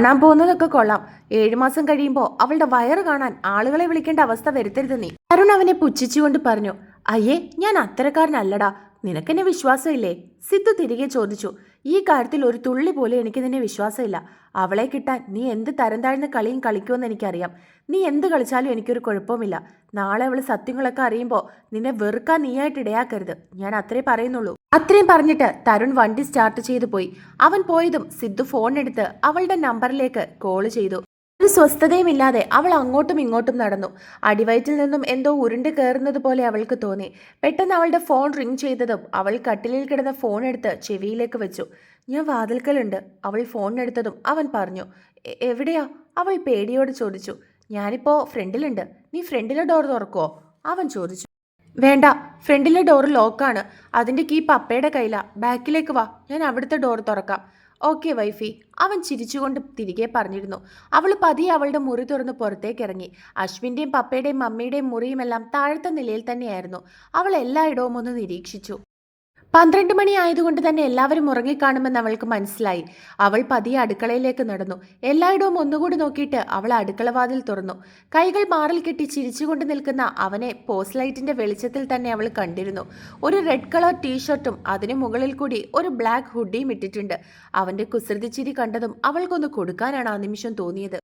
കാണാൻ പോകുന്നതൊക്കെ കൊള്ളാം. ഏഴു മാസം കഴിയുമ്പോൾ അവളുടെ വയറ് കാണാൻ ആളുകളെ വിളിക്കേണ്ട അവസ്ഥ വരുത്തരുത് നീ. അരുൺ അവനെ പുച്ഛിച്ചുകൊണ്ട് പറഞ്ഞു അയ്യേ ഞാൻ അത്തരക്കാരനല്ലടാ. നിനക്കെന്നെ വിശ്വാസമില്ലേ? സിദ്ധു തിരികെ ചോദിച്ചു ഈ കാര്യത്തിൽ ഒരു തുള്ളി പോലെ എനിക്ക് നിന്നെ വിശ്വാസമില്ല. അവളെ കിട്ടാൻ നീ എന്ത് തരം താഴ്ന്ന കളിയും കളിക്കുമെന്ന് എനിക്കറിയാം. നീ എന്ത് കളിച്ചാലും എനിക്കൊരു കുഴപ്പമില്ല നാളെ അവൾ സത്യങ്ങളൊക്കെ അറിയുമ്പോൾ നിന്നെ വെറുക്കാൻ നീയായിട്ട് ഇടയാക്കരുത്. ഞാൻ അത്രേ പറയുന്നുള്ളൂ. അത്രയും പറഞ്ഞിട്ട് തരുൺ വണ്ടി സ്റ്റാർട്ട് ചെയ്തു പോയി. അവൻ പോയതും സിദ്ധു ഫോൺ എടുത്ത് അവളുടെ നമ്പറിലേക്ക് കോൾ ചെയ്തു. ഒരു സ്വസ്ഥതയുമില്ലാതെ അവൾ അങ്ങോട്ടും ഇങ്ങോട്ടും നടന്നു. അടിവയറ്റിൽ നിന്നും എന്തോ ഉരുണ്ട് കയറുന്നത് പോലെ അവൾക്ക് തോന്നി. പെട്ടെന്ന് അവളുടെ ഫോൺ റിംഗ് ചെയ്തതും അവൾ കട്ടിലിൽ കിടന്ന ഫോൺ എടുത്ത് ചെവിയിലേക്ക് വെച്ചു. ഞാൻ വാതിൽക്കലുണ്ട് അവൾ ഫോൺ എടുത്തതും അവൻ പറഞ്ഞു. എവിടെയാ? അവൾ പേടിയോട് ചോദിച്ചു. ഞാനിപ്പോ ഫ്രണ്ടിലുണ്ട്. നീ ഫ്രണ്ടിലെ ഡോർ തുറക്കുവോ? അവൻ ചോദിച്ചു. വേണ്ട ഫ്രണ്ടിലെ ഡോർ ലോക്കാണ്. അതിന്റെ കീ പപ്പയുടെ കയ്യിലാ. ബാക്കിലേക്ക് വാ. ഞാൻ അവിടുത്തെ ഡോർ തുറക്കാം. ഓക്കെ വൈഫി അവൻ ചിരിച്ചുകൊണ്ട് തിരികെ പറഞ്ഞിരുന്നു. അവൾ പതിയെ അവളുടെ മുറി തുറന്ന് പുറത്തേക്ക് ഇറങ്ങി. അശ്വിന്റെയും പപ്പയുടെയും മമ്മിയുടെയും മുറിയുമെല്ലാം താഴത്തെ നിലയിൽ തന്നെയായിരുന്നു. അവൾ എല്ലായിടവും ഒന്ന് നിരീക്ഷിച്ചു. പന്ത്രണ്ട് മണി ആയതുകൊണ്ട് തന്നെ എല്ലാവരും ഉറങ്ങിക്കാണുമെന്ന് അവൾക്ക് മനസ്സിലായി. അവൾ പതിയെ അടുക്കളയിലേക്ക് നടന്നു. എല്ലായിടവും ഒന്നുകൂടി നോക്കിയിട്ട് അവൾ അടുക്കളവാതിൽ തുറന്നു. കൈകൾ മാറിൽ കെട്ടി ചിരിച്ചുകൊണ്ട് നിൽക്കുന്ന അവനെ പോസ്റ്റ് ലൈറ്റിന്റെ വെളിച്ചത്തിൽ തന്നെ അവൾ കണ്ടിരുന്നു. ഒരു റെഡ് കളർ ടീഷർട്ടും അതിനു മുകളിൽ കൂടി ഒരു ബ്ലാക്ക് ഹുഡിയും ഇട്ടിട്ടുണ്ട്. അവന്റെ കുസൃതിച്ചിരി കണ്ടതും അവൾക്കൊന്ന് കൊടുക്കാനാണ് ആ നിമിഷം തോന്നിയത്.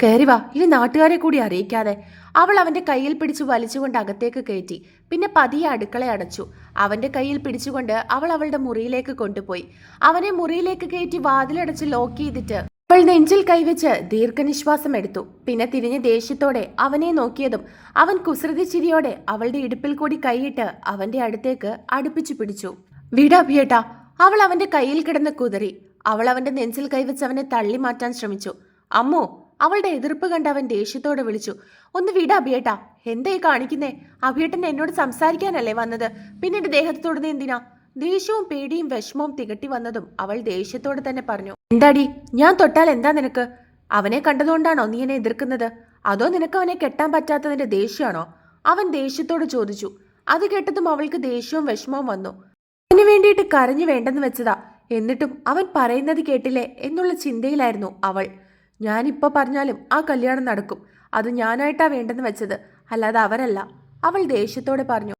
കയറി വാ. ഇനി നാട്ടുകാരെ കൂടി അറിയിക്കാതെ. അവൾ അവന്റെ കയ്യിൽ പിടിച്ചു വലിച്ചുകൊണ്ട് അകത്തേക്ക് കയറ്റി. പിന്നെ പതിയെ അടുക്കള അടച്ചു. അവന്റെ കയ്യിൽ പിടിച്ചുകൊണ്ട് അവൾ അവളുടെ മുറിയിലേക്ക് കൊണ്ടുപോയി. അവനെ മുറിയിലേക്ക് കയറ്റി വാതിലടച്ച് ലോക്ക് ചെയ്തിട്ട് അവൾ നെഞ്ചിൽ കൈവച്ച് ദീർഘനിശ്വാസം എടുത്തു. പിന്നെ തിരിഞ്ഞ് ദേഷ്യത്തോടെ അവനെ നോക്കിയതും അവൻ കുസൃതി ചിരിയോടെ അവളുടെ ഇടുപ്പിൽ കൂടി കൈയിട്ട് അവന്റെ അടുത്തേക്ക് അടുപ്പിച്ചു പിടിച്ചു. വിടാ പിയേട്ടാ അവൾ അവന്റെ കയ്യിൽ കിടന്ന് കുതിറി. അവൾ അവന്റെ നെഞ്ചിൽ കൈവച്ച് അവനെ തള്ളി മാറ്റാൻ ശ്രമിച്ചു. അമ്മോ അവളുടെ എതിർപ്പ് കണ്ട് അവൻ ദേഷ്യത്തോടെ വിളിച്ചു. ഒന്ന് വിട അഭിയേട്ടാ. എന്തേ കാണിക്കുന്നേ? അഭിയേട്ടൻ എന്നോട് സംസാരിക്കാനല്ലേ വന്നത്? പിന്നീട് ദേഹത്ത് തൊടുന്ന എന്തിനാ? ദേഷ്യവും പേടിയും വിഷമവും തികട്ടി വന്നതും അവൾ ദേഷ്യത്തോടെ തന്നെ പറഞ്ഞു. എന്താടി? ഞാൻ തൊട്ടാൽ എന്താ നിനക്ക്? അവനെ കണ്ടതുകൊണ്ടാണോ നീ എന്നെ എതിർക്കുന്നത്? അതോ നിനക്ക് അവനെ കെട്ടാൻ പറ്റാത്തതിന്റെ ദേഷ്യമാണോ? അവൻ ദേഷ്യത്തോട് ചോദിച്ചു. അത് കേട്ടതും അവൾക്ക് ദേഷ്യവും വിഷമവും വന്നു. അതിനു വേണ്ടിയിട്ട് കരഞ്ഞു വേണ്ടെന്ന് വെച്ചതാ. എന്നിട്ടും അവൻ പറയുന്നത് കേട്ടില്ലേ എന്നുള്ള ചിന്തയിലായിരുന്നു അവൾ. ഞാനിപ്പോൾ പറഞ്ഞാലും ആ കല്യാണം നടക്കും. അത് ഞാനായിട്ടാ വേണ്ടെന്ന് വെച്ചത്. അല്ലാതെ അവരല്ല. അവൾ ദേഷ്യത്തോടെ പറഞ്ഞു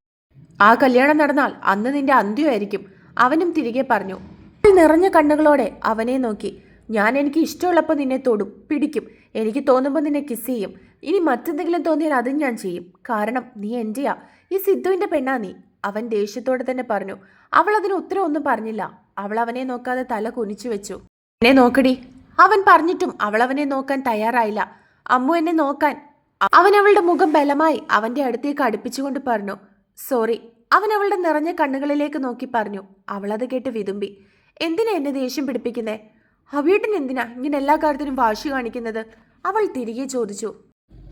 ആ കല്യാണം നടന്നാൽ അന്ന് നിന്റെ അന്ത്യമായിരിക്കും അവനും തിരികെ പറഞ്ഞു നിറഞ്ഞ കണ്ണുകളോടെ അവനെ നോക്കി. ഞാൻ എനിക്ക് ഇഷ്ടമുള്ളപ്പോൾ നിന്നെ തൊടും പിടിക്കും. എനിക്ക് തോന്നുമ്പോൾ നിന്നെ കിസ് ചെയ്യും. ഇനി മറ്റെന്തെങ്കിലും തോന്നിയാൽ അതും ഞാൻ ചെയ്യും. കാരണം നീ എന്റെയാ ഈ സിദ്ധുവിന്റെ പെണ്ണാ നീ. അവൻ ദേഷ്യത്തോടെ തന്നെ പറഞ്ഞു അവൾ അതിന് ഉത്തരം ഒന്നും പറഞ്ഞില്ല. അവൾ അവനെ നോക്കാതെ തല കുനിച്ചു വെച്ചു. എന്നെ നോക്കടി. അവൻ പറഞ്ഞിട്ടും അവൾ അവനെ നോക്കാൻ തയ്യാറായില്ല. അമ്മു എന്നെ നോക്കാൻ. അവൻ അവളുടെ മുഖം ബലമായി അവന്റെ അടുത്തേക്ക് അടുപ്പിച്ചുകൊണ്ട് പറഞ്ഞു സോറി. അവൻ അവളുടെ നിറഞ്ഞ കണ്ണുകളിലേക്ക് നോക്കി പറഞ്ഞു അവളത് കേട്ട് വിതുമ്പി എന്തിനാ എന്നെ ദേഷ്യം പിടിപ്പിക്കുന്നേ? അവിയേട്ടൻ എന്തിനാ ഇങ്ങനെ എല്ലാ കാര്യത്തിനും വാശി കാണിക്കുന്നത്? അവൾ തിരികെ ചോദിച്ചു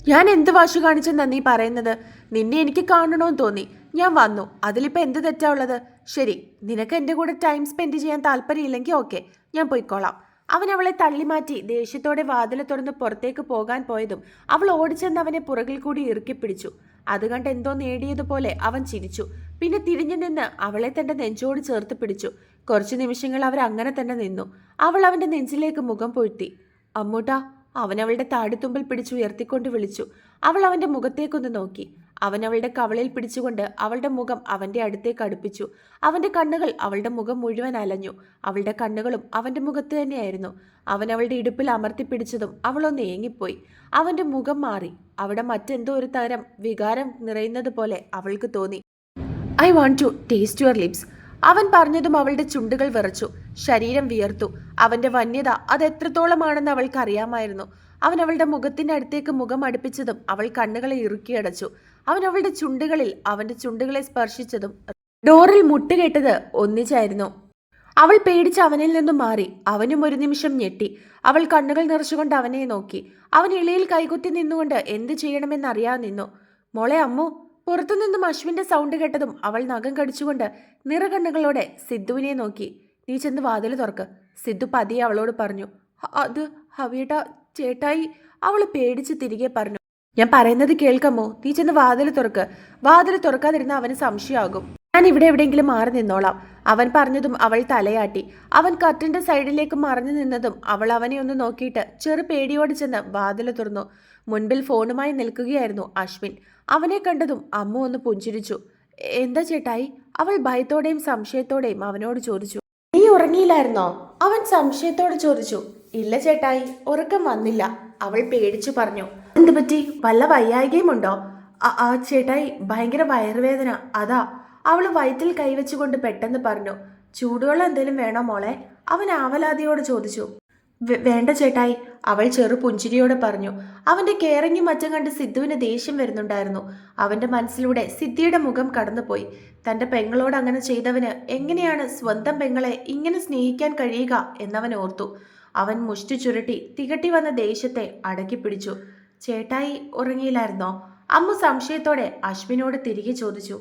ഞാൻ എന്ത് വാശി കാണിച്ചെന്നാ നീ പറയുന്നത്? നിന്നെ എനിക്ക് കാണണമെന്ന് തോന്നി. ഞാൻ വന്നു. അതിലിപ്പോൾ എന്ത് തെറ്റാ ഉള്ളത്? ശരി നിനക്ക് എന്റെ കൂടെ ടൈം സ്പെൻഡ് ചെയ്യാൻ താല്പര്യമില്ലെങ്കിൽ ഓക്കെ ഞാൻ പോയിക്കോളാം. അവൻ അവളെ തള്ളിമാറ്റി ദേഷ്യത്തോടെ വാതിലെ തുറന്ന് പുറത്തേക്ക് പോകാൻ പോയതും അവൾ ഓടിച്ചെന്ന് അവനെ പുറകിൽ കൂടി ഇറുക്കി പിടിച്ചു. അത് കണ്ട് എന്തോ നേടിയതുപോലെ അവൻ ചിരിച്ചു. പിന്നെ തിരിഞ്ഞു നിന്ന് അവളെ തന്റെ നെഞ്ചോട് ചേർത്ത് പിടിച്ചു. കുറച്ചു നിമിഷങ്ങൾ അവർ അങ്ങനെ തന്നെ നിന്നു. അവൾ അവന്റെ നെഞ്ചിലേക്ക് മുഖം പൊഴുത്തി. അമ്മൂട്ട അവൻ അവളുടെ താടിത്തുമ്പിൽ പിടിച്ചു ഉയർത്തിക്കൊണ്ട് വിളിച്ചു. അവൾ അവന്റെ മുഖത്തേക്കൊന്ന് നോക്കി. അവൻ അവളുടെ കവളിൽ പിടിച്ചുകൊണ്ട് അവളുടെ മുഖം അവന്റെ അടുത്തേക്ക് അടുപ്പിച്ചു. അവന്റെ കണ്ണുകൾ അവളുടെ മുഖം മുഴുവൻ അലഞ്ഞു. അവളുടെ കണ്ണുകളും അവന്റെ മുഖത്ത് തന്നെയായിരുന്നു. അവൻ അവളുടെ ഇടുപ്പിൽ അമർത്തി പിടിച്ചതും അവളൊന്ന് ഏങ്ങിപ്പോയി. അവന്റെ മുഖം മാറി. അവിടെ മറ്റെന്തോ ഒരു തരം വികാരം നിറയുന്നത് പോലെ അവൾക്ക് തോന്നി. I want to taste your lips. അവൻ പറഞ്ഞതും അവളുടെ ചുണ്ടുകൾ വിറച്ചു. ശരീരം വിയർത്തു. അവന്റെ വന്യത അത് എത്രത്തോളമാണെന്ന് അവൾക്ക് അറിയാമായിരുന്നു. അവൻ അവളുടെ മുഖത്തിന്റെ അടുത്തേക്ക് മുഖം അടുപ്പിച്ചതും അവൾ കണ്ണുകളെ ഇറുക്കിയടച്ചു അവൻ അവളുടെ ചുണ്ടുകളിൽ അവന്റെ ചുണ്ടുകളെ സ്പർശിച്ചതും ഡോറിൽ മുട്ടുകെട്ടത് ഒന്നിച്ചായിരുന്നു. അവൾ പേടിച്ച് അവനിൽ നിന്നും മാറി. അവനും ഒരു നിമിഷം ഞെട്ടി. അവൾ കണ്ണുകൾ നിറച്ചുകൊണ്ട് അവനെ നോക്കി. അവൻ ഇളയിൽ കൈകുത്തി നിന്നുകൊണ്ട് എന്ത് ചെയ്യണമെന്നറിയാതെ നിന്നു. മോളെ അമ്മു പുറത്തുനിന്നും അശ്വിന്റെ സൗണ്ട് കേട്ടതും അവൾ നഖം കടിച്ചുകൊണ്ട് നിറകണ്ണുകളോടെ സിദ്ധുവിനെ നോക്കി. നീ ചെന്ന് വാതിൽ തുറക്ക് സിദ്ധു പതിയെ അവളോട് പറഞ്ഞു. അത് ഹവിയേട്ട ചേട്ടായി അവൾ പേടിച്ച് തിരികെ പറഞ്ഞു. ഞാൻ പറയുന്നത് കേൾക്കാമോ? നീ ചെന്ന് വാതിൽ തുറക്ക്. വാതിൽ തുറക്കാതിരുന്ന അവന് സംശയമാകും ഞാൻ ഇവിടെ എവിടെയെങ്കിലും മാറി നിന്നോളാം. അവൻ പറഞ്ഞതും അവൾ തലയാട്ടി. അവൻ കട്ടിന്റെ സൈഡിലേക്ക് മറഞ്ഞു നിന്നതും അവൾ അവനെ ഒന്ന് നോക്കിയിട്ട് ചെറു പേടിയോട് ചെന്ന് വാതിൽ തുറന്നു. മുൻപിൽ ഫോണുമായി നിൽക്കുകയായിരുന്നു അശ്വിൻ. അവനെ കണ്ടതും അമ്മ ഒന്ന് പുഞ്ചിരിച്ചു. എന്താ ചേട്ടായി? അവൾ ഭയത്തോടെയും സംശയത്തോടെയും അവനോട് ചോദിച്ചു. നീ ഉറങ്ങിയില്ലായിരുന്നോ? അവൻ സംശയത്തോട് ചോദിച്ചു. ഇല്ല ചേട്ടായി ഉറക്കം വന്നില്ല. അവൾ പേടിച്ചു പറഞ്ഞു. എന്ത് പറ്റി വല്ല വയ്യായികയുമുണ്ടോ? ആ- ചേട്ടായി ഭയങ്കര വയറുവേദന. അതാ. അവൾ വയറ്റിൽ കൈവച്ചുകൊണ്ട് പെട്ടെന്ന് പറഞ്ഞു. ചൂടുവെള്ളം എന്തേലും വേണോ മോളെ? അവൻ ആവലാതിയോട് ചോദിച്ചു. വേണ്ട ചേട്ടായി അവൾ ചെറു പുഞ്ചിരിയോടെ പറഞ്ഞു. അവന്റെ കേറങ്ങി മറ്റും കണ്ട് സിദ്ധുവിന് ദേഷ്യം വരുന്നുണ്ടായിരുന്നു. അവന്റെ മനസ്സിലൂടെ സിദ്ധിയുടെ മുഖം കടന്നുപോയി. തന്റെ പെങ്ങളോട് അങ്ങനെ ചെയ്തവന് എങ്ങനെയാണ് സ്വന്തം പെങ്ങളെ ഇങ്ങനെ സ്നേഹിക്കാൻ കഴിയുക എന്നവൻ ഓർത്തു. അവൻ മുഷ്ടി ചുരുട്ടി തികട്ടി വന്ന ദേഷ്യത്തെ അടക്കി പിടിച്ചു. ചേട്ടായി ഉറങ്ങിയില്ലായിരുന്നോ? അമ്മു സംശയത്തോടെ അശ്വിനോട് തിരികെ ചോദിച്ചു.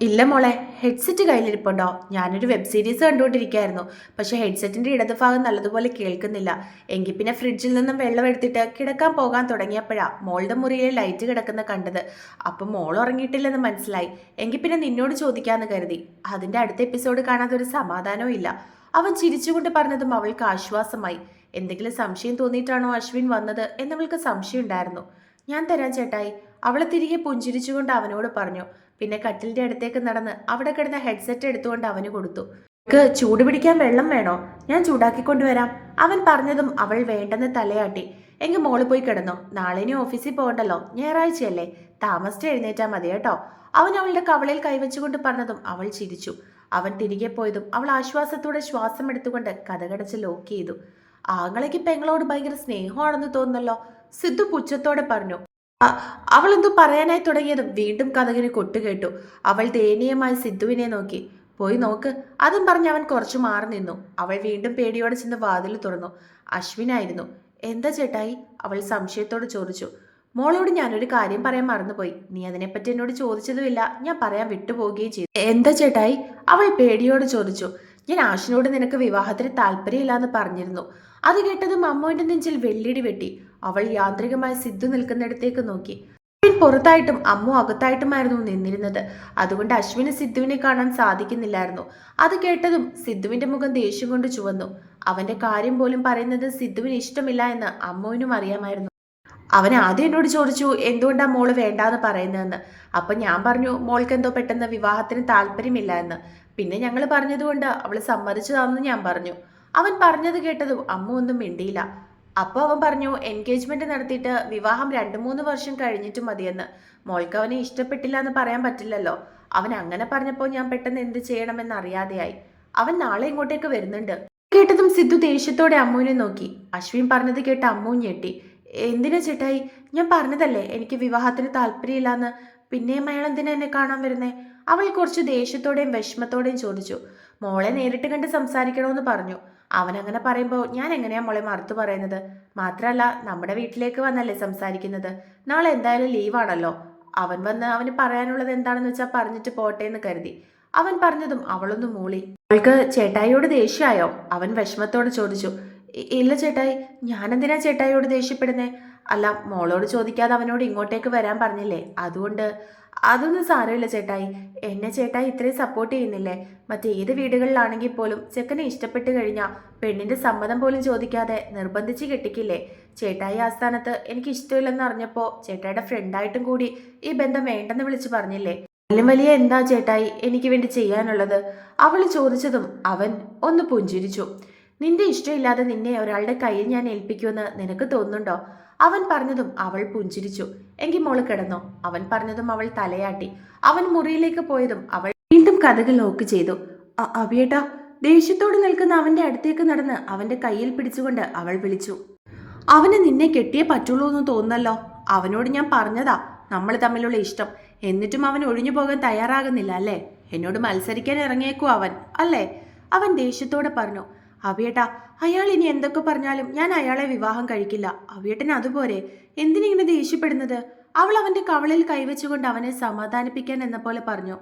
ഇല്ല മോളെ ഹെഡ്സെറ്റ് കയ്യിലിരിപ്പുണ്ടോ? ഞാനൊരു വെബ് സീരീസ് കണ്ടുകൊണ്ടിരിക്കുകയായിരുന്നു. പക്ഷെ ഹെഡ്സെറ്റിന്റെ ഇടതുഭാഗം നല്ലതുപോലെ കേൾക്കുന്നില്ല. എങ്കിൽ പിന്നെ ഫ്രിഡ്ജിൽ നിന്നും വെള്ളം എടുത്തിട്ട് കിടക്കാൻ പോകാൻ തുടങ്ങിയപ്പോഴാണ് മോളുടെ മുറിയിലെ ലൈറ്റ് കിടക്കുന്ന കണ്ടത്. അപ്പം മോൾ ഉറങ്ങിയിട്ടില്ലെന്ന് മനസ്സിലായി. എങ്കിൽ പിന്നെ നിന്നോട് ചോദിക്കാമെന്ന് കരുതി. അതിന്റെ അടുത്ത എപ്പിസോഡ് കാണാതെ ഒരു സമാധാനവും ഇല്ല. അവൻ ചിരിച്ചുകൊണ്ട് പറഞ്ഞതും അവൾക്ക് ആശ്വാസമായി. എന്തെങ്കിലും സംശയം തോന്നിയിട്ടാണോ അശ്വിൻ വന്നത് എന്നവൾക്ക് സംശയമുണ്ടായിരുന്നു. ഞാൻ തരാം ചേട്ടായി. അവളെ തിരികെ പുഞ്ചിരിച്ചുകൊണ്ട് അവനോട് പറഞ്ഞു പിന്നെ കട്ടിലിന്റെ അടുത്തേക്ക് നടന്ന് അവിടെ കിടന്ന ഹെഡ്സെറ്റ് എടുത്തുകൊണ്ട് അവന് കൊടുത്തു. "നിനക്ക് ചൂട് പിടിക്കാൻ വെള്ളം വേണോ? ഞാൻ ചൂടാക്കി കൊണ്ടുവരാം. അവൻ പറഞ്ഞതും അവൾ വേണ്ടെന്ന് തലയാട്ടി. എങ്കിൽ മോൾ പോയി കിടന്നോ? നാളെ ഇനി ഓഫീസിൽ പോകണ്ടല്ലോ. ഞായറാഴ്ചയല്ലേ. താമസിച്ച് എഴുന്നേറ്റാ മതി കേട്ടോ. അവൻ അവളുടെ കവളയിൽ കൈവച്ചുകൊണ്ട് പറഞ്ഞതും അവൾ ചിരിച്ചു. അവൻ തിരികെ പോയതും അവൾ ആശ്വാസത്തോടെ ശ്വാസം എടുത്തുകൊണ്ട് കഥകടച്ച് ലോക്ക് ചെയ്തു. ആങ്ങളയ്ക്ക് പെങ്ങളോട് ഭയങ്കര സ്നേഹമാണെന്ന് തോന്നുന്നല്ലോ. സിദ്ധു പുച്ഛത്തോടെ പറഞ്ഞു. അ- അവളെന്തോ പറയാനായി തുടങ്ങിയതും. വീണ്ടും കഥകിന് കൊട്ടുകേട്ടു. അവൾ ദയനീയമായി സിദ്ധുവിനെ നോക്കി. പോയി നോക്ക്. അതും പറഞ്ഞ് അവൻ കുറച്ചു മാറി നിന്നു. അവൾ വീണ്ടും പേടിയോടെ ചെന്ന് വാതിൽ തുറന്നു. അശ്വിനായിരുന്നു. എന്താ ചേട്ടായി? അവൾ സംശയത്തോട് ചോദിച്ചു. മോളോട് ഞാനൊരു കാര്യം പറയാൻ മറന്നുപോയി. നീ അതിനെപ്പറ്റി എന്നോട് ചോദിച്ചതുമില്ല. ഞാൻ പറയാൻ വിട്ടുപോവുകയും ചെയ്തു. എന്താ ചേട്ടായി? അവൾ പേടിയോട് ചോദിച്ചു. ഞാൻ ആഷിനോട് നിനക്ക് വിവാഹത്തിന് താല്പര്യമില്ലാന്ന് പറഞ്ഞിരുന്നു. അത് കേട്ടതും അമ്മുവിന്റെ നെഞ്ചിൽ വെള്ളിടി വെട്ടി. അവൾ യാന്ത്രികമായി സിദ്ധു നിൽക്കുന്നിടത്തേക്ക് നോക്കി. അശ്വിൻ പുറത്തായിട്ടും അമ്മു അകത്തായിട്ടുമായിരുന്നു നിന്നിരുന്നത്. അതുകൊണ്ട് അശ്വിന് സിദ്ധുവിനെ കാണാൻ സാധിക്കുന്നില്ലായിരുന്നു. അത് കേട്ടതും സിദ്ധുവിന്റെ മുഖം ദേഷ്യം കൊണ്ട് ചുവന്നു. അവന്റെ കാര്യം പോലും പറയുന്നത് സിദ്ധുവിന് ഇഷ്ടമില്ല എന്ന് അമ്മുവിനും അറിയാമായിരുന്നു. അവൻ ആദ്യം എന്നോട് ചോദിച്ചു എന്തുകൊണ്ടാ മോൾ വേണ്ടാന്ന് പറയുന്നതെന്ന്? അപ്പൊ ഞാൻ പറഞ്ഞു മോൾക്ക് എന്തോ പെട്ടെന്ന് വിവാഹത്തിന് താല്പര്യമില്ല എന്ന്. പിന്നെ ഞങ്ങൾ പറഞ്ഞതുകൊണ്ട് അവൾ സമ്മതിച്ചതാണെന്ന് ഞാൻ പറഞ്ഞു. അവൻ പറഞ്ഞത് കേട്ടതും അമ്മ ഒന്നും മിണ്ടിയില്ല. അപ്പോൾ അവൻ പറഞ്ഞു എൻഗേജ്മെന്റ് നടത്തിയിട്ട് വിവാഹം രണ്ട് മൂന്ന് വർഷം കഴിഞ്ഞിട്ട് മതിയെന്ന്. മോൾക്ക് അവനെ ഇഷ്ടപ്പെട്ടില്ല എന്ന് പറയാൻ പറ്റില്ലല്ലോ. അവൻ അങ്ങനെ പറഞ്ഞപ്പോൾ ഞാൻ പെട്ടെന്ന് എന്ത് ചെയ്യണമെന്ന് അറിയാതെയായി. അവൻ നാളെ ഇങ്ങോട്ടേക്ക് വരുന്നുണ്ട്. കേട്ടതും സിദ്ധു ദേഷ്യത്തോടെ അമ്മുവിനെ നോക്കി. അശ്വിൻ പറഞ്ഞത് കേട്ട് അമ്മു ഞെട്ടി. എന്തിനാ ചേട്ടായി? ഞാൻ പറഞ്ഞതല്ലേ എനിക്ക് വിവാഹത്തിന് താല്പര്യമില്ലാന്ന്. പിന്നെയും അയാൾ എന്തിനാ എന്നെ കാണാൻ വരുന്നേ? അവൾ കുറച്ച് ദേഷ്യത്തോടെയും വിഷമത്തോടെയും ചോദിച്ചു. മോളെ നേരിട്ട് കണ്ട് സംസാരിക്കണമെന്ന് പറഞ്ഞു. അവൻ അങ്ങനെ പറയുമ്പോൾ ഞാൻ എങ്ങനെയാ മോളെ മറുത്തു പറയുന്നത്? മാത്രമല്ല നമ്മുടെ വീട്ടിലേക്ക് വന്നല്ലേ സംസാരിക്കുന്നത്. നാളെ എന്തായാലും ലീവാണല്ലോ. അവൻ വന്ന് അവന് പറയാനുള്ളത് എന്താണെന്ന് വെച്ചാൽ പറഞ്ഞിട്ട് പോട്ടെ എന്ന് കരുതി. അവൻ പറഞ്ഞതും അവളൊന്ന് മൂളി. അവൾക്ക് ചേട്ടായിയോട് ദേഷ്യമായോ? അവൻ വിഷമത്തോട് ചോദിച്ചു. "ഇ- ഇല്ല ചേട്ടായി ഞാനെന്തിനാ ചേട്ടായിയോട് ദേഷ്യപ്പെടുന്നേ? അല്ല മോളോട് ചോദിക്കാതെ അവനോട് ഇങ്ങോട്ടേക്ക് വരാൻ പറഞ്ഞില്ലേ? അതുകൊണ്ട് അതൊന്നും സാരമില്ല ചേട്ടായി. എന്നെ ചേട്ടായി ഇത്രയും സപ്പോർട്ട് ചെയ്യുന്നില്ലേ? മറ്റേത് വീടുകളിലാണെങ്കിൽ പോലും ചെക്കനെ ഇഷ്ടപ്പെട്ട് കഴിഞ്ഞാൽ പെണ്ണിന്റെ സമ്മതം പോലും ചോദിക്കാതെ നിർബന്ധിച്ച് കെട്ടിക്കില്ലേ? ചേട്ടായി ആസ്ഥാനത്ത് എനിക്ക് ഇഷ്ടമില്ലെന്ന് അറിഞ്ഞപ്പോൾ ചേട്ടായിയുടെ ഫ്രണ്ടായിട്ടും കൂടി ഈ ബന്ധം വേണ്ടെന്ന് വിളിച്ച് പറഞ്ഞില്ലേ? അതിലും വലിയ എന്താ ചേട്ടായി എനിക്ക് വേണ്ടി ചെയ്യാനുള്ളത്? അവൾ ചോദിച്ചതും അവൻ ഒന്ന് പുഞ്ചിരിച്ചു. നിന്റെ ഇഷ്ടമില്ലാതെ നിന്നെ ഒരാളുടെ കയ്യിൽ ഞാൻ ഏൽപ്പിക്കുമെന്ന് നിനക്ക് തോന്നുന്നുണ്ടോ? അവൻ പറഞ്ഞതും അവൾ പുഞ്ചിരിച്ചു. എങ്കിൽ മോൾ കിടന്നോ? അവൻ പറഞ്ഞതും അവൾ തലയാട്ടി. അവൻ മുറിയിലേക്ക് പോയതും അവൾ വീണ്ടും കഥകൾ ലോക്ക് ചെയ്തു. അവിയേട്ടാ ദേഷ്യത്തോട് നിൽക്കുന്ന അവന്റെ അടുത്തേക്ക് നടന്ന് അവന്റെ കയ്യിൽ പിടിച്ചുകൊണ്ട് അവൾ വിളിച്ചു. അവന് നിന്നെ കെട്ടിയേ പറ്റുള്ളൂ എന്ന് തോന്നല്ലോ അവനോട് ഞാൻ പറഞ്ഞതാ. നമ്മൾ തമ്മിലുള്ള ഇഷ്ടം. എന്നിട്ടും അവൻ ഒഴിഞ്ഞു പോകാൻ തയ്യാറാകുന്നില്ല അല്ലേ? എന്നോട് മത്സരിക്കാൻ ഇറങ്ങിയേക്കു അവൻ അല്ലേ? അവൻ ദേഷ്യത്തോടെ പറഞ്ഞു. അവിയേട്ടാ അയാൾ ഇനി എന്തൊക്കെ പറഞ്ഞാലും ഞാൻ അയാളെ വിവാഹം കഴിക്കില്ല. അവിയേട്ടൻ അതുപോലെ എന്തിനിങ്ങനെ ദേഷ്യപ്പെടുന്നത്? അവൾ അവന്റെ കവളിൽ കൈവച്ചുകൊണ്ട് അവനെ സമാധാനിപ്പിക്കാൻ എന്ന പോലെ പറഞ്ഞു.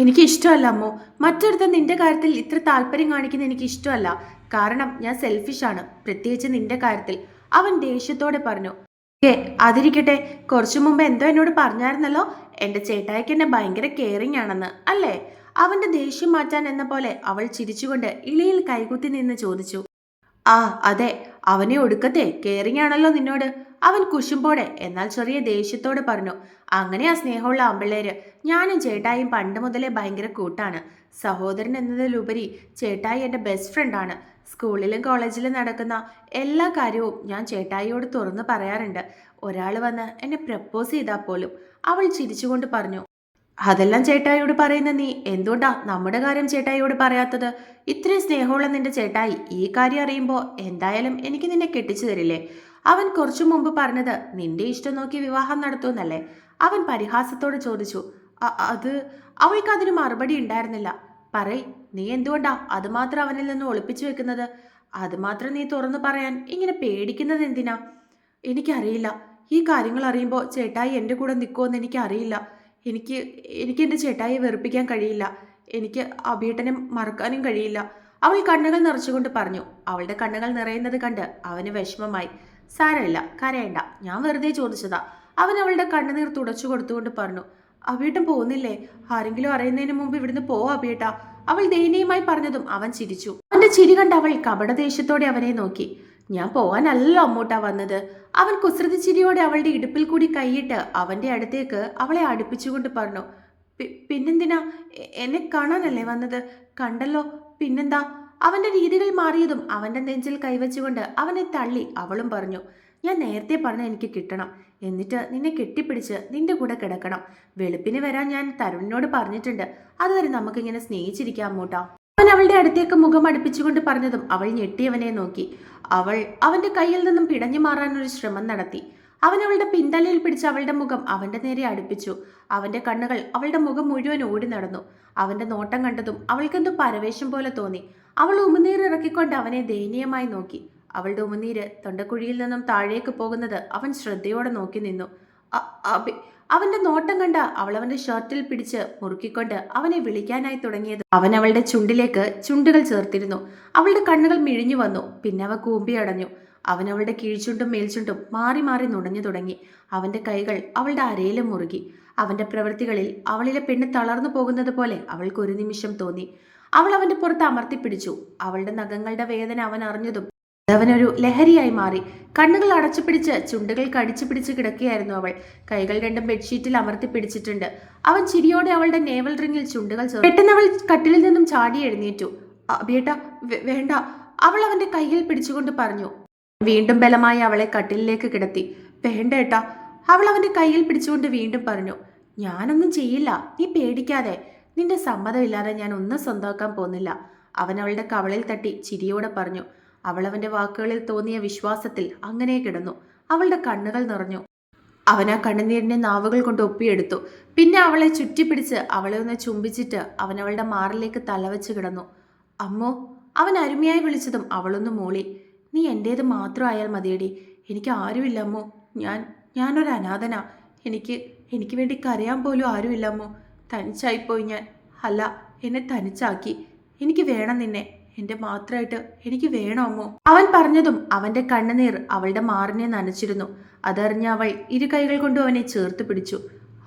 എനിക്ക് ഇഷ്ടമല്ല അമ്മോ. മറ്റൊരുത്തൻ നിന്റെ കാര്യത്തിൽ ഇത്ര താല്പര്യം കാണിക്കുന്ന എനിക്ക് ഇഷ്ടമല്ല കാരണം ഞാൻ സെൽഫിഷാണ് പ്രത്യേകിച്ച് നിന്റെ കാര്യത്തിൽ. അവൻ ദേഷ്യത്തോടെ പറഞ്ഞു. ഏ അതിരിക്കട്ടെ. കുറച്ചു മുമ്പ് എന്തോ എന്നോട് പറഞ്ഞായിരുന്നല്ലോ. എന്റെ ചേട്ടായിക്ക് എന്നെ ഭയങ്കര കെയറിങ് ആണെന്ന്. അല്ലേ? അവന്റെ ദേഷ്യം മാറ്റാൻ എന്ന പോലെ അവൾ ചിരിച്ചുകൊണ്ട് ഇളിയിൽ കൈകുത്തി നിന്ന് ചോദിച്ചു ആ അതെ അവനെ ഒടുക്കത്തെ കെയറിങ് ആണല്ലോ നിന്നോട്. അവൻ കുശുമ്പോടെ എന്നാൽ ചെറിയ ദേഷ്യത്തോട് പറഞ്ഞു അങ്ങനെ ആ സ്നേഹമുള്ള ആമ്പിള്ളേര്. ഞാനും ചേട്ടായും പണ്ട് മുതലേ ഭയങ്കര കൂട്ടാണ്. സഹോദരൻ എന്നതിലുപരി ചേട്ടായി എന്റെ ബെസ്റ്റ് ഫ്രണ്ടാണ് സ്കൂളിലും കോളേജിലും നടക്കുന്ന എല്ലാ കാര്യവും ഞാൻ ചേട്ടായിയോട് തുറന്നു പറയാറുണ്ട്. ഒരാൾ വന്ന് എന്നെ പ്രപ്പോസ് ചെയ്താൽ പോലും. അവൾ ചിരിച്ചുകൊണ്ട് പറഞ്ഞു അതെല്ലാം ചേട്ടായിയോട് പറയുന്ന നീ. എന്തുകൊണ്ടാ നമ്മുടെ കാര്യം ചേട്ടായിയോട് പറയാത്തത്? ഇത്രയും സ്നേഹമുള്ള നിന്റെ ചേട്ടായി ഈ കാര്യം അറിയുമ്പോൾ എന്തായാലും എനിക്ക് നിന്നെ കെട്ടിച്ചു തരില്ലേ? അവൻ കുറച്ചു മുമ്പ് പറഞ്ഞത് നിന്റെ ഇഷ്ടം നോക്കി വിവാഹം നടത്തുമെന്നല്ലേ? അവൻ പരിഹാസത്തോട് ചോദിച്ചു. അത് അവൾക്ക് അതിന് മറുപടി ഉണ്ടായിരുന്നില്ല. പറയ് നീ എന്തുകൊണ്ടാ അത് മാത്രം അവനിൽ നിന്ന് ഒളിപ്പിച്ചു വെക്കുന്നത്? അത് മാത്രം നീ തുറന്നു പറയാൻ ഇങ്ങനെ പേടിക്കുന്നത് എന്തിനാ? എനിക്കറിയില്ല. ഈ കാര്യങ്ങൾ അറിയുമ്പോൾ ചേട്ടായി എന്റെ കൂടെ നിൽക്കുമെന്ന് എനിക്കറിയില്ല. എനിക്ക് എനിക്ക് എന്റെ ചേട്ടായിയെ വെറുപ്പിക്കാൻ കഴിയില്ല. എനിക്ക് അഭിയേട്ടനെ മറക്കാനും കഴിയില്ല. അവൾ കണ്ണുകൾ നിറച്ചുകൊണ്ട് പറഞ്ഞു അവളുടെ കണ്ണുകൾ നിറയുന്നത് കണ്ട് അവന് വിഷമമായി. സാരമില്ല കരയണ്ട. ഞാൻ വെറുതെ ചോദിച്ചതാ. അവൻ അവളുടെ കണ്ണുനീർ തുടച്ചു കൊടുത്തുകൊണ്ട് പറഞ്ഞു അഭിയേട്ടൻ പോകുന്നില്ലേ? ആരെങ്കിലും അറിയുന്നതിന് മുമ്പ് ഇവിടുന്ന് പോവാ അഭിയേട്ട അവൾ ദയനീയമായി പറഞ്ഞതും അവൻ ചിരിച്ചു. അവന്റെ ചിരി കണ്ട് അവൾ കപടദേഷ്യത്തോടെ അവനെ നോക്കി. ഞാൻ പോകാനല്ലോ അമ്മൂട്ടാ വന്നത്. അവൻ കുസൃതി ചിരിയോടെ അവളുടെ ഇടുപ്പിൽ കൂടി കൈയിട്ട് അവന്റെ അടുത്തേക്ക് അവളെ അടുപ്പിച്ചുകൊണ്ട് പറഞ്ഞു പിന്നെന്തിനാ? എന്നെ കാണാനല്ലേ വന്നത്? കണ്ടല്ലോ പിന്നെന്താ? അവന്റെ രീതികൾ മാറിയതും അവന്റെ നെഞ്ചിൽ കൈവച്ചുകൊണ്ട് അവനെ തള്ളി അവളും പറഞ്ഞു ഞാൻ നേരത്തെ പറഞ്ഞ എനിക്ക് കിട്ടണം. എന്നിട്ട് നിന്നെ കെട്ടിപ്പിടിച്ച് നിന്റെ കൂടെ കിടക്കണം. വെളുപ്പിന് വരാൻ ഞാൻ തരുണിനോട് പറഞ്ഞിട്ടുണ്ട്. അതുവരെ നമുക്കിങ്ങനെ സ്നേഹിച്ചിരിക്കാം അമ്മൂട്ടാ. അവൻ അവളുടെ അടുത്തേക്ക് മുഖം അടുപ്പിച്ചുകൊണ്ട് പറഞ്ഞതും അവൾ ഞെട്ടിയവനെ നോക്കി. അവൾ അവന്റെ കയ്യിൽ നിന്നും പിടഞ്ഞു മാറാനൊരു ശ്രമം നടത്തി. അവൻ അവളുടെ പിന്തലയിൽ പിടിച്ച് അവളുടെ മുഖം അവന്റെ നേരെ അടുപ്പിച്ചു. അവന്റെ കണ്ണുകൾ അവളുടെ മുഖം മുഴുവൻ ഓടി നടന്നു. അവന്റെ നോട്ടം കണ്ടതും അവൾക്കെന്തോ പരവേശം പോലെ തോന്നി. അവൾ ഉമിനീർ ഇറക്കിക്കൊണ്ട് അവനെ ദയനീയമായി നോക്കി. അവളുടെ ഉമിനീര് തൊണ്ടക്കുഴിയിൽ നിന്നും താഴേക്ക് പോകുന്നത് അവൻ ശ്രദ്ധയോടെ നോക്കി നിന്നു. അവന്റെ നോട്ടം കണ്ട അവൾ അവന്റെ ഷർട്ടിൽ പിടിച്ച് മുറുക്കിക്കൊണ്ട് അവനെ വിളിക്കാനായി തുടങ്ങിയത്. അവൻ അവളുടെ ചുണ്ടിലേക്ക് ചുണ്ടുകൾ ചേർത്തിരുന്നു. അവളുടെ കണ്ണുകൾ മിഴിഞ്ഞു വന്നു. പിന്നെ അവ കൂമ്പി അടഞ്ഞു. അവൻ അവളുടെ കീഴ്ചുണ്ടും മേൽചുണ്ടും മാറി മാറി നുണഞ്ഞു തുടങ്ങി. അവന്റെ കൈകൾ അവളുടെ അരയിലും മുറുകി. അവന്റെ പ്രവൃത്തികളിൽ അവളിലെ പെണ്ണ് തളർന്നു പോകുന്നത് പോലെ അവൾക്ക് ഒരു നിമിഷം തോന്നി. അവൾ അവന്റെ പുറത്ത് അമർത്തിപ്പിടിച്ചു. അവളുടെ നഖങ്ങളുടെ വേദന അവൻ അറിഞ്ഞതും അവനൊരു ലഹരിയായി മാറി. കണ്ണുകൾ അടച്ചു പിടിച്ച് ചുണ്ടുകൾ കടിച്ചു പിടിച്ച് കിടക്കുകയായിരുന്നു അവൾ. കൈകൾ രണ്ടും ബെഡ്ഷീറ്റിൽ അമർത്തി പിടിച്ചിട്ടുണ്ട്. അവൻ ചിരിയോടെ അവളുടെ നേവൽ റിങ്ങിൽ ചുണ്ടുകൾ ചേർത്തു പെട്ടെന്ന് അവൾ കട്ടിലിൽ നിന്നും ചാടി എഴുന്നേറ്റു. അബിയേട്ട വേണ്ട. അവൾ അവന്റെ കയ്യിൽ പിടിച്ചുകൊണ്ട് പറഞ്ഞു. വീണ്ടും ബലമായി അവളെ കട്ടിലിലേക്ക് കിടത്തി. വേണ്ട ഏട്ടാ. അവൾ അവന്റെ കയ്യിൽ പിടിച്ചുകൊണ്ട് വീണ്ടും പറഞ്ഞു. ഞാനൊന്നും ചെയ്യില്ല. നീ പേടിക്കാതെ. നിന്റെ സമ്മതമില്ലാതെ ഞാൻ ഒന്നും സ്വന്തമാക്കാൻ പോകുന്നില്ല. അവൻ അവളുടെ കവളിൽ തട്ടി ചിരിയോടെ പറഞ്ഞു. അവൾ അവന്റെ വാക്കുകളിൽ തോന്നിയ വിശ്വാസത്തിൽ അങ്ങനെ കിടന്നു. അവളുടെ കണ്ണുകൾ നിറഞ്ഞു. അവൻ ആ കണ്ണുനീരിനെ നാവുകൾ കൊണ്ട് ഒപ്പിയെടുത്തു. പിന്നെ അവളെ ചുറ്റിപ്പിടിച്ച് അവളെ ഒന്ന് ചുംബിച്ചിട്ട് അവൻ അവളുടെ മാറിലേക്ക് തലവെച്ച് കിടന്നു. അമ്മോ അവൻ അരുമയായി വിളിച്ചതും അവളൊന്ന് മൂളി. നീ എന്റേത് മാത്രമായാൽ മതിയടി. എനിക്ക് ആരുമില്ല അമ്മോ. ഞാൻ ഞാനൊരു അനാഥനാ. എനിക്ക് എനിക്ക് വേണ്ടി കരയാൻ പോലും ആരുമില്ല അമ്മോ. തനിച്ചായിപ്പോയി ഞാൻ. അല്ല എന്നെ തനിച്ചാക്കി. എനിക്ക് വേണം നിന്നെ. എന്റെ മാത്രമായിട്ട് എനിക്ക് വേണമോ അവൻ പറഞ്ഞതും അവന്റെ കണ്ണുനീർ അവളുടെ മാറിനെ നനച്ചിരുന്നു. അതറിഞ്ഞ അവൾ ഇരു കൈകൾ കൊണ്ടും അവനെ ചേർത്ത് പിടിച്ചു.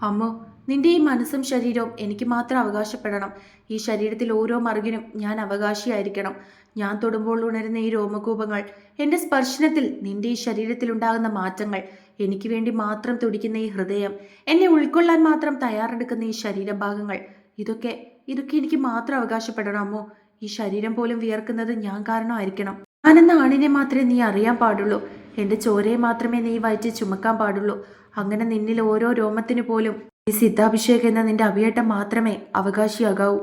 അമ്മോ നിന്റെ ഈ മനസ്സും ശരീരവും എനിക്ക് മാത്രം അവകാശപ്പെടണം. ഈ ശരീരത്തിൽ ഓരോ മറുകിനും ഞാൻ അവകാശിയായിരിക്കണം. ഞാൻ തൊടുമ്പോൾ ഉണരുന്ന ഈ രോമകൂപങ്ങൾ എന്റെ സ്പർശനത്തിൽ നിന്റെ ഈ ശരീരത്തിൽ ഉണ്ടാകുന്ന മാറ്റങ്ങൾ എനിക്ക് വേണ്ടി മാത്രം തുടിക്കുന്ന ഈ ഹൃദയം എന്നെ ഉൾക്കൊള്ളാൻ മാത്രം തയ്യാറെടുക്കുന്ന ഈ ശരീരഭാഗങ്ങൾ ഇതൊക്കെ ഇതൊക്കെ എനിക്ക് മാത്രം അവകാശപ്പെടണം അമ്മോ. ഈ ശരീരം പോലും വിയർക്കുന്നത് ഞാൻ കാരണമായിരിക്കണം. ഞാനെന്ന ആണിനെ മാത്രമേ നീ അറിയാൻ പാടുള്ളൂ. എന്റെ ചോരയെ മാത്രമേ നീ വയറ്റി ചുമക്കാൻ പാടുള്ളൂ. അങ്ങനെ നിന്നിൽ ഓരോ രോമത്തിനു പോലും ഈ സിദ്ധാഭിഷേക് എന്ന നിന്റെ അഭിയേട്ടം മാത്രമേ അവകാശിയാകാവൂ.